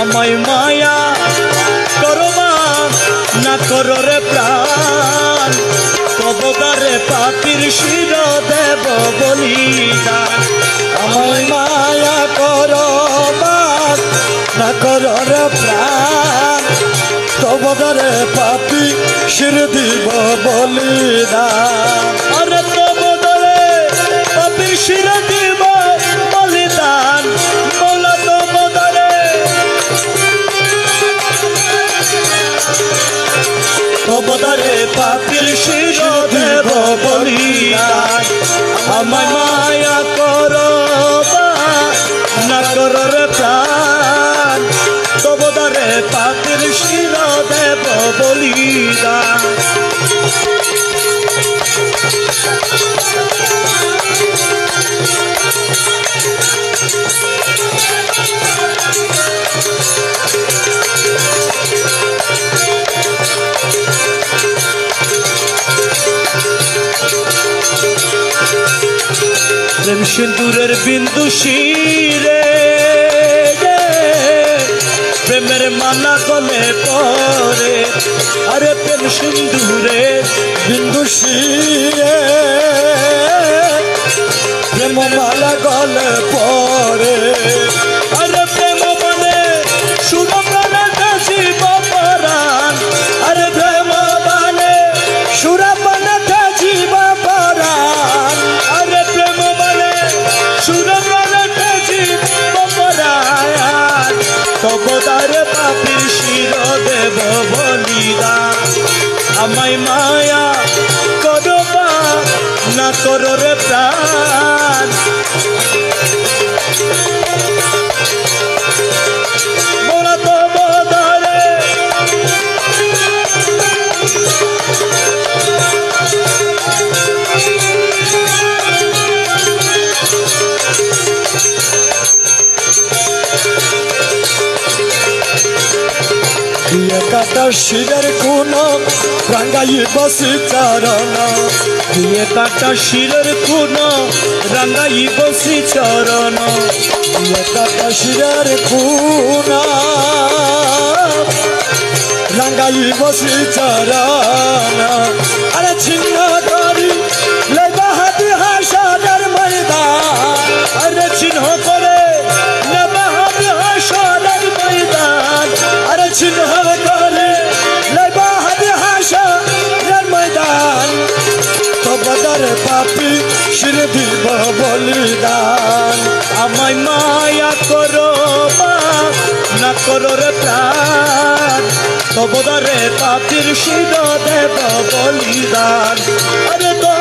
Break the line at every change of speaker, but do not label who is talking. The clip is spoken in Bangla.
আমায় মায়া করবা না করো রে প্রাণ। তবদারে পাপির শির দেব বলিদান
আমায় মায়া করো না করো রে প্রাণ। তবদরে পাপি শির দিব বলিদান
পাপির শির বলিদান আমায় মায়া কর না প্রাণ। তবদারে পাপির শির বলিদান প্রেম সিন্দুরের বিন্দু শিরে প্রেমের মালা গলে পরে। আরে প্রেম সিন্দুরে
বিন্দু শিরে। প্রেম মালা গলে পরে।
তবদার পাপির শির দেব বলিদা আমায় মায়া করবা না করো রে প্রাণ।
কাটা শিরের কোন রাঙ্গাই বসি চারণ।
দিয়ে কাটা শিরের কোন রাঙ্গাই বসি চরণ।
দিয়ে কাটা শিরের কোন রাঙ্গাই বসি চারণ। আরে ছিন্ন পাপি শির দিব বলিদান।
আমায় মায়া করো না করো রে প্রাণ। তবদারে পাপির শির দেব বলিদান। আরে তো